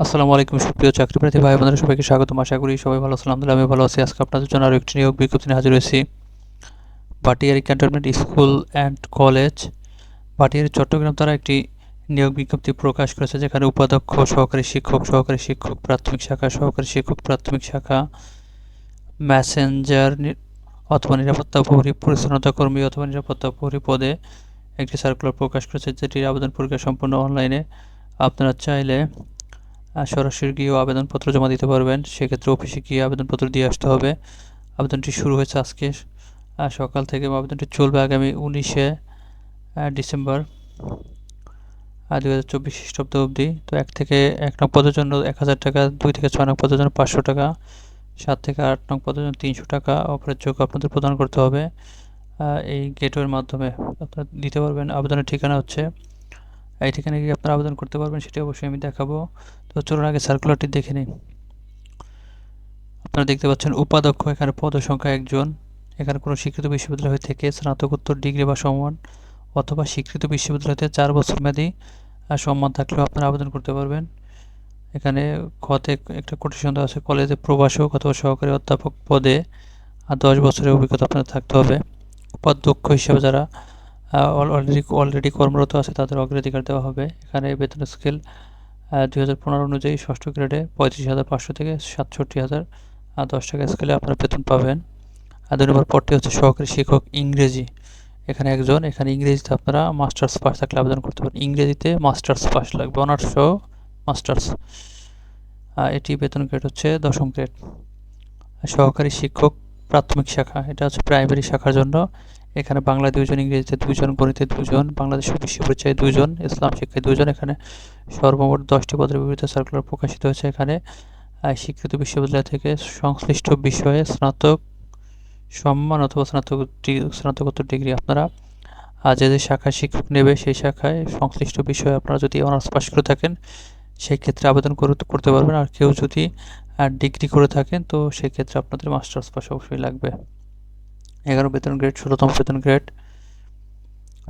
আসসালামু আলাইকুম, সুপ্রিয় চাকরি প্রার্থী ভাই বোনেরা, সবাইকে স্বাগতম। আশা করি সবাই ভালো আছেন। আলহামদুলিল্লাহ আমি ভালো আছি। আজকে আপনাদের জন্য আরও একটি নিয়োগ বিজ্ঞপ্তি হাজির হয়েছি। Bhatiari cantonment school and college, Bhatiari Chattogram তারা একটি নিয়োগ বিজ্ঞপ্তি প্রকাশ করেছে, যেখানে উপাধ্যক্ষ, সহকারী শিক্ষক সহকারী শিক্ষক, প্রাথমিক শাখা, সহকারী শিক্ষক, প্রাথমিক শাখা, ম্যাসেঞ্জার অথবা নিরাপত্তা প্রহরী, পরিচ্ছন্নতা কর্মী অথবা নিরাপত্তা প্রহরী পদে একটি সার্কুলার প্রকাশ করেছে, যেটির আবেদন প্রক্রিয়া সম্পূর্ণ অনলাইনে আপনারা চাইলে সরাসরি গিয়েও আবেদনপত্র জমা দিতে পারবেন। সেক্ষেত্রে অফিসে গিয়ে আবেদনপত্র দিয়ে আসতে হবে। আবেদনটি শুরু হয়েছে আজকে। সকাল থেকে আবেদনটি চলবে আগামী উনিশে ডিসেম্বর দু হাজার চব্বিশ খ্রিস্টাব্দ অবধি। তো এক থেকে এক নং পদের জন্য এক হাজার টাকা, দুই থেকে ছয় নং পদের জন্য পাঁচশো টাকা, সাত থেকে আট নং পদের জন্য তিনশো টাকা অপরের যোগ্য আপনাদের প্রদান করতে হবে। এই গেটওয়ের মাধ্যমে আপনারা দিতে পারবেন। আবেদনের ঠিকানা হচ্ছে এই ঠিকানায় গিয়ে আপনারা আবেদন করতে পারবেন, সেটি অবশ্যই আমি দেখাবো। তো চলুন আগে সার্কুলারটি দেখে নিই। আপনারা দেখতে পাচ্ছেন উপাধ্যক্ষ, এখানে পদ সংখ্যা একজন। এখানে কোনো স্বীকৃত বিশ্ববিদ্যালয় থেকে স্নাতকোত্তর ডিগ্রি বা সমান, অথবা স্বীকৃত বিশ্ববিদ্যালয়তে চার বছর মেয়াদী সম্মান থাকলেও আপনারা আবেদন করতে পারবেন। এখানে খতে একটা কোটেশন দেওয়া আছে, কলেজে প্রভাষক অথবা সহকারী অধ্যাপক পদে আর দশ বছরের অভিজ্ঞতা আপনার থাকতে হবে। উপাধ্যক্ষ হিসেবে যারা অলরেডি অলরেডি কর্মরত আছে, তাদের অগ্রাধিকার দেওয়া হবে। এখানে বেতন স্কেল দুই হাজার পনেরো অনুযায়ী ষষ্ঠ গ্রেডে পঁয়ত্রিশ হাজার পাঁচশো থেকে সাতষট্টি হাজার। দশ টাকা স্কেলে আপনারা বেতন পাবেন। আর দুই নম্বর পদটি হচ্ছে সহকারী শিক্ষক ইংরেজি। এখানে একজন, এখানে ইংরেজিতে আপনারা মাস্টার্স পাস থাকলে আবেদন করতে পারেন। ইংরেজিতে মাস্টার্স পাস লাগবে, অনার্স সহ মাস্টার্স। এটি বেতন গ্রেড হচ্ছে দশম গ্রেড সহকারী শিক্ষক প্রাথমিক শাখা, এটা হচ্ছে প্রাইমারি শাখার জন্য। এখানে বাংলা দুজন ইংরেজিতে দুজন গণিতে দুজন বাংলাদেশ বিশ্ব পরিচয়ে দুইজন, ইসলাম শিক্ষায় দুজন এখানে সর্বমোট দশটি পদের বিপরীতে সার্কুলার প্রকাশিত হয়েছে এখানে। স্বীকৃত বিশ্ববিদ্যালয় থেকে সংশ্লিষ্ট বিষয়ে স্নাতক সম্মান অথবা স্নাতক স্নাতকোত্তর ডিগ্রি আপনারা যে যে শাখায় শিক্ষক নেবে সেই শাখায় সংশ্লিষ্ট বিষয়ে আপনারা যদি অনার্স পাস করে থাকেন সেই ক্ষেত্রে আবেদন করতে করতে পারবেন। আর কেউ যদি ডিগ্রি করে থাকেন, তো সেক্ষেত্রে আপনাদের মাস্টার্স পাস অবশ্যই লাগবে। এগারো বেতন গ্রেড ষোলোতম বেতন গ্রেড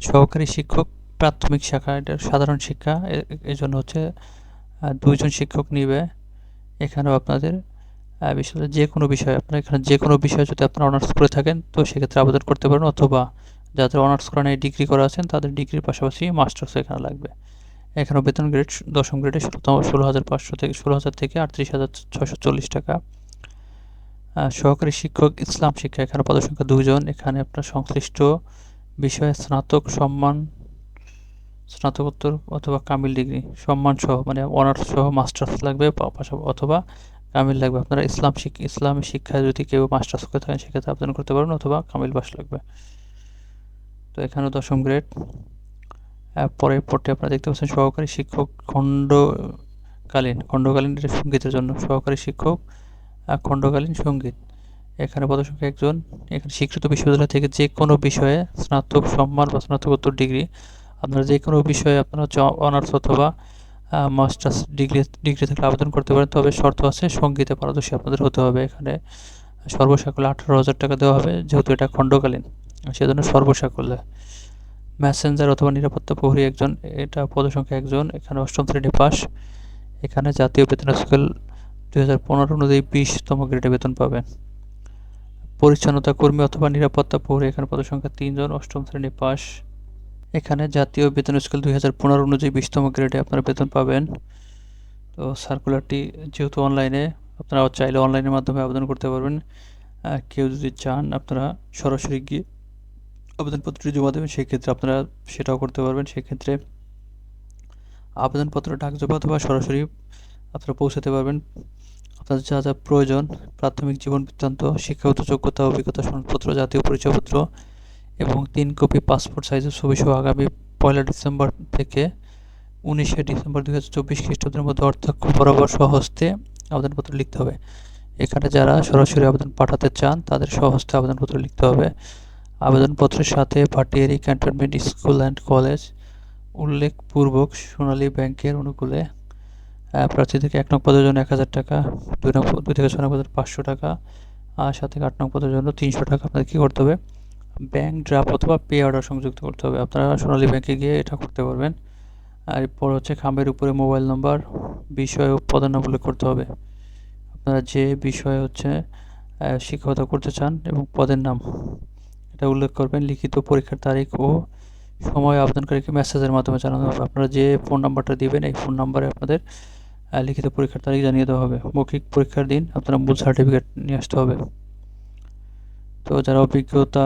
সহকারী শিক্ষক প্রাথমিক শাখা এটা সাধারণ শিক্ষা এই জন্য হচ্ছে দুইজন শিক্ষক নিবে। এখানেও আপনাদের আহ, বিশেষত যে কোনো বিষয় আপনার এখানে যে কোনো বিষয় যদি আপনারা অনার্স করে থাকেন তো সেক্ষেত্রে আবেদন করতে পারেন অথবা যাদের অনার্স করা নেই ডিগ্রি করা আছেন তাদের ডিগ্রির পাশাপাশি মাস্টার্স এখানে লাগবে। এখানেও বেতন গ্রেড দশম গ্রেডে ষোলো হাজার পাঁচশো থেকে ষোলো হাজার থেকে আটত্রিশ হাজার ছশো চল্লিশ টাকা। সহকারী শিক্ষক, ইসলাম শিক্ষা এখানে পদসংখ্যা দুজন এখানে আপনার সংশ্লিষ্ট বিষয়ে স্নাতক, সম্মান, স্নাতকোত্তর অথবা কামিল ডিগ্রি, সম্মান সহ মানে অনার্স সহ মাস্টার্স লাগবে অথবা কামিল লাগবে। আপনারা ইসলাম শিক ইসলামী শিক্ষায় যদি কেউ মাস্টার্স করে থাকেন, সেক্ষেত্রে আবেদন করতে পারেন অথবা কামিল বাস লাগবে। তো এখানেও দশম গ্রেড পরের পরটি আপনারা দেখতে পাচ্ছেন, সহকারী শিক্ষক খণ্ডকালীন। খণ্ডকালীন এটা সঙ্গীতের জন্য। সহকারী শিক্ষক খণ্ডকালীন সংগীত। এখানে পদসংখ্যা একজন, এখানে স্বীকৃত বিশ্ববিদ্যালয় থেকে যে কোনো বিষয়ে স্নাতক সম্মান বা স্নাতকোত্তর ডিগ্রি, আপনারা যে কোনো বিষয়ে আপনারা অনার্স অথবা মাস্টার্স ডিগ্রি ডিগ্রি থেকে আবেদন করতে পারেন। তবে শর্ত আছে, সঙ্গীতে পারদর্শী আপনাদের হতে হবে। এখানে সর্বসাকলে আঠারো হাজার টাকা দেওয়া হবে, যেহেতু এটা খণ্ডকালীন। সেজন্য সর্বসাকলে ম্যাসেঞ্জার অথবা নিরাপত্তা প্রহরী একজন, এটা পদসংখ্যা একজন, এখানে অষ্টম শ্রেণি পাস এখানে জাতীয় বেতন স্কেল হাজার পনেরো অনুযায়ী বিশতম গ্রেডে বেতন পাবেন পরিচ্ছন্নতা কর্মী অথবা নিরাপত্তা প্রহরী, এখানে পদসংখ্যা তিনজন, অষ্টম শ্রেণি পাস এখানে জাতীয় বেতন স্কেল দুই হাজার পনেরো অনুযায়ী বিশতম গ্রেডে আপনারা বেতন পাবেন। তো সার্কুলারটি যেহেতু অনলাইনে আপনারা চাইলে অনলাইনের মাধ্যমে আবেদন করতে পারবেন। কেউ যদি চান, আপনারা সরাসরি গিয়ে আবেদনপত্রটি জমা দেবেন, সেক্ষেত্রে আপনারা সেটাও করতে পারবেন। সেক্ষেত্রে আবেদনপত্র ডাক জমা অথবা সরাসরি আপনারা পৌঁছাতে পারবেন। আপনাদের যা যা প্রয়োজন, প্রাথমিক জীবন বৃত্তান্ত, শিক্ষাগত যোগ্যতা, অভিজ্ঞতা, সনদপত্র, জাতীয় পরিচয়পত্র এবং তিন কপি পাসপোর্ট সাইজের ছবি সহ আগামী পয়লা ডিসেম্বর থেকে উনিশে ডিসেম্বর দুই হাজার চব্বিশ খ্রিস্টাব্দের মধ্যে অর্থাক্ষ বরাবর স্বহস্তে আবেদনপত্র লিখতে হবে। এখানে যারা সরাসরি আবেদন পাঠাতে চান, তাদের স্বহস্তে আবেদনপত্র লিখতে হবে। আবেদনপত্রের সাথে Bhatiari cantonment school and college উল্লেখপূর্বক Sonali ব্যাংকের অনুকূলে আহ, প্রার্থীদেরকে এক নং পদের জন্য এক হাজার টাকা দুই নং দুই থেকে ছয় নং পদের পাঁচশো টাকা আর সাত থেকে আট নং পদের জন্য তিনশো টাকা আপনাদের কী করতে হবে? ব্যাংক ড্রাফট অথবা পে অর্ডার সংযুক্ত করতে হবে। আপনারা সোনালী ব্যাংকে গিয়ে এটা করতে পারবেন। আর এরপর হচ্ছে খামের উপরে মোবাইল নম্বর বিষয় ও নাম উল্লেখ করতে হবে। আপনারা যে বিষয়ে হচ্ছে শিক্ষকতা করতে চান এবং পদের নাম এটা উল্লেখ করবেন লিখিত পরীক্ষার তারিখ ও সময় আবেদনকারীকে মেসেজের মাধ্যমে জানানো হবে। আপনারা যে ফোন নাম্বারটা দিবেন এই ফোন নাম্বারে আপনাদের লিখিত পরীক্ষার তারিখ জানিয়ে দেওয়া হবে। মৌখিক পরীক্ষার দিন আপনারা মূল সার্টিফিকেট নিয়ে আসতে হবে। তো যারা অভিজ্ঞতা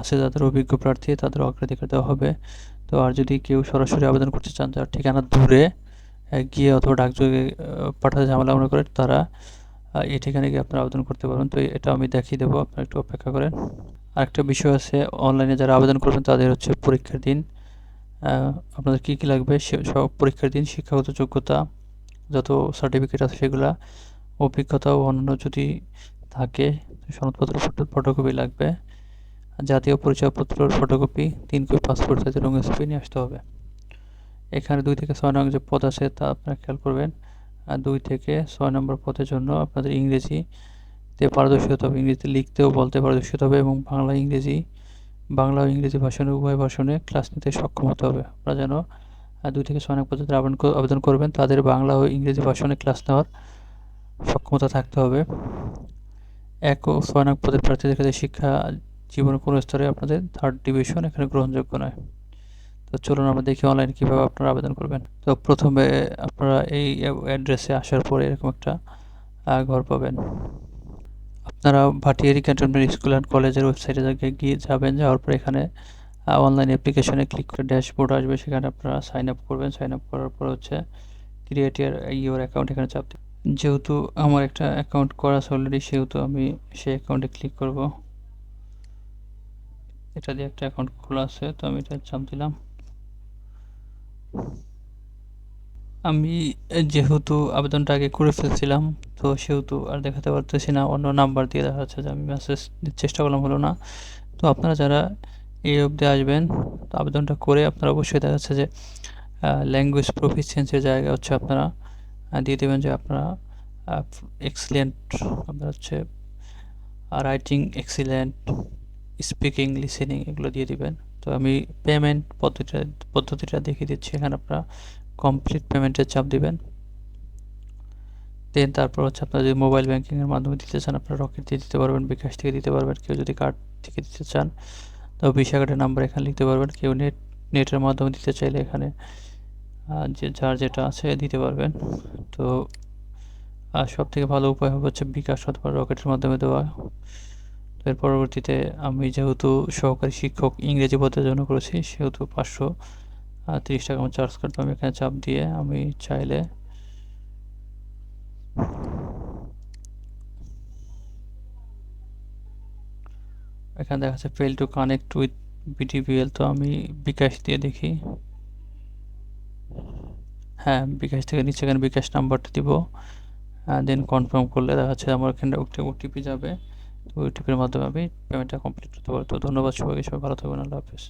আছে, যাদের অভিজ্ঞ প্রার্থী, তাদের অগ্রাধিকার দেওয়া হবে। তো আর যদি কেউ সরাসরি আবেদন করতে চান যার ঠিকানা দূরে গিয়ে অথবা ডাকযোগে পাঠাতে ঝামেলা মনে করেন তারা এই ঠিকানায় গিয়ে আপনারা আবেদন করতে পারবেন। তো এটা আমি দেখিয়ে দেবো, আপনারা একটু অপেক্ষা করেন। আরেকটা বিষয় আছে অনলাইনে যারা আবেদন করবেন, তাদের হচ্ছে পরীক্ষার দিন। আপনাদের কী কী লাগবে? সব পরীক্ষার দিন, শিক্ষাগত যোগ্যতা যত সার্টিফিকেট আছে সেগুলা, অভিজ্ঞতা ও অন্যান্য যদি থাকে সনদপত্র, ফটো ফটোকপি লাগবে। জাতীয় পরিচয়পত্রের ফটোকপি তিন কপি পাসপোর্ট সাইজের রঙের ছবি নিয়ে আসতে হবে। এখানে দুই থেকে ছয় নং যে পদ আছে তা আপনারা খেয়াল করবেন। আর দুই থেকে ছয় নম্বর পদের জন্য আপনাদের ইংরেজিতে পারদর্শী হতে হবে। ইংরেজিতে লিখতেও, বলতে পারদর্শী হতে হবে এবং বাংলা ইংরেজি, বাংলা ও ইংরেজি ভাষণে, উভয় ভাষণে ক্লাস নিতে সক্ষম হতে হবে। আপনারা যেন দুই থেকে ছয় নং পর্যন্ত আবেদন আবেদন করবেন। তাদের বাংলা ও ইংরেজি ভাষণে ক্লাস নেওয়ার সক্ষমতা থাকতে হবে। এক ও ছয় নং পদের প্রার্থীদের ক্ষেত্রে শিক্ষা জীবনের কোনো স্তরে আপনাদের থার্ড ডিভিশন এখানে গ্রহণযোগ্য নয়। তো চলুন আমরা দেখি অনলাইন কীভাবে আপনারা আবেদন করবেন। তো প্রথমে আপনারা এই অ্যাড্রেসে আসার পরে এরকম একটা ঘর পাবেন। আপনারা ভাটিয়ারি ক্যান্টনমেন্ট স্কুল অ্যান্ড কলেজের ওয়েবসাইটে গিয়ে যাবেন যাওয়ার পরে এখানে অনলাইন অ্যাপ্লিকেশনে ক্লিক করে ড্যাশবোর্ড আসবে, সেখানে আপনারা সাইন আপ করবেন। সাইন আপ করার পর হচ্ছে ক্রিয়েট ইয়ার ইউর অ্যাকাউন্ট এখানে চাপ। যেহেতু আমার একটা অ্যাকাউন্ট করা আছে অলরেডি সেহেতু আমি সেই অ্যাকাউন্টে ক্লিক করব। এটা দিয়ে একটা অ্যাকাউন্ট খোলা আছে, তো আমি এটা চাপ দিলাম। আমি যেহেতু আবেদনটা আগে করে ফেলছিলাম, তো সেহেতু আর দেখাতে পারতেছি না, অন্য নাম্বার দিয়ে দেখা যাচ্ছে যে আমি মেসেজ চেষ্টা করলাম, হলো না। তো আপনারা যারা এই অবধি আসবেন। তো আবেদনটা করে আপনারা অবশ্যই দেখা যাচ্ছে যে ল্যাঙ্গুয়েজ প্রফিসিয়েন্সির জায়গা হচ্ছে আপনারা দিয়ে দেবেন যে আপনারা এক্সিলেন্ট আপনার হচ্ছে রাইটিং এক্সিলেন্ট স্পিকিং লিসেনিং এগুলো দিয়ে দিবেন। তো আমি পেমেন্ট পদ্ধতিটা পদ্ধতিটা দেখিয়ে দিচ্ছি। এখানে আপনারা কমপ্লিট পেমেন্টের চাপ দিবেন। দেন তারপর হচ্ছে আপনারা যদি মোবাইল ব্যাঙ্কিংয়ের মাধ্যমে দিতে চান, আপনারা রকেট দিয়ে দিতে পারবেন, বিকাশ থেকে দিতে পারবেন। কেউ যদি কার্ড থেকে দিতে চান তো ভিসা নাম্বার এখানে লিখতে পারবেন। কেউ নেট নেটের মাধ্যমে দিতে চাইলে এখানে যে যার যেটা আছে দিতে পারবেন। তো, আর সব থেকে ভালো উপায় হবে হচ্ছে বিকাশ অথবা রকেটের মাধ্যমে দেওয়া। তো এর পরবর্তীতে আমি যেহেতু সহকারী শিক্ষক ইংরেজি পদের জন্য করেছি, সেহেতু পাঁচশো তিরিশ টাকা আমার চার্জ কাটবে আমি এখানে চাপ দিয়ে আমি চাইলে এখানে দেখা যাচ্ছে fail to connect with BTVL তো আমি বিকাশ দিয়ে দেখি। হ্যাঁ বিকাশ থেকে নিচে এখানে বিকাশ নাম্বারটা দিব। দেন কনফার্ম করলে দেখা যাচ্ছে আমার এখানে ওটিপি যাবে। তো ওটিপির মাধ্যমে আমি পেমেন্টটা কমপ্লিট করতে পারব। তো ধন্যবাদ সবাইকে, সবাই ভালো থাকবেন, আল্লাহ হাফেজ।